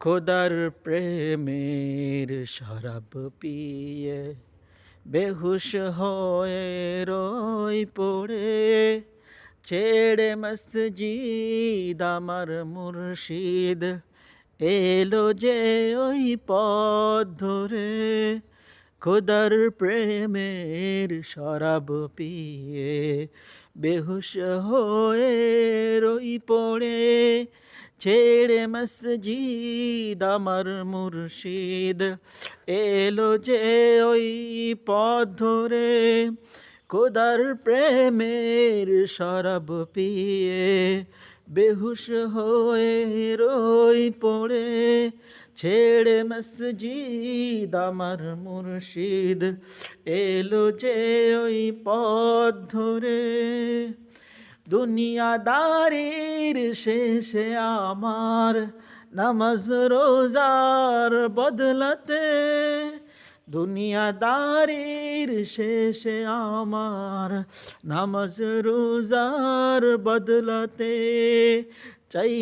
খোদার প্রেমের শরাব পিয়ে, বেহুশ হয়ে রই পড়ে। ছেড়ে মসজিদ আমার মুর্শিদ, এলো যে ওই পথ ধরে। খোদার প্রেমের শরাব পিয়ে, বেহুশ হয়ে রই পড়ে। ছেড়ে মসজিদ আমার মুর্শিদ এলো যে ওই পথ ধরে খোদার প্রেমের শরাব পিয়ে বেহুশ হয়ে রই পড়ে ছেড়ে মসজিদ আমার মুর্শিদ এলো যে ওই পথ ধরে দুনিয়াদারির শেষে আমার নামাজ রোজার বদলাতে দুনিয়াদারির শেষে আমার নামাজ রোজার বদলাতে চাই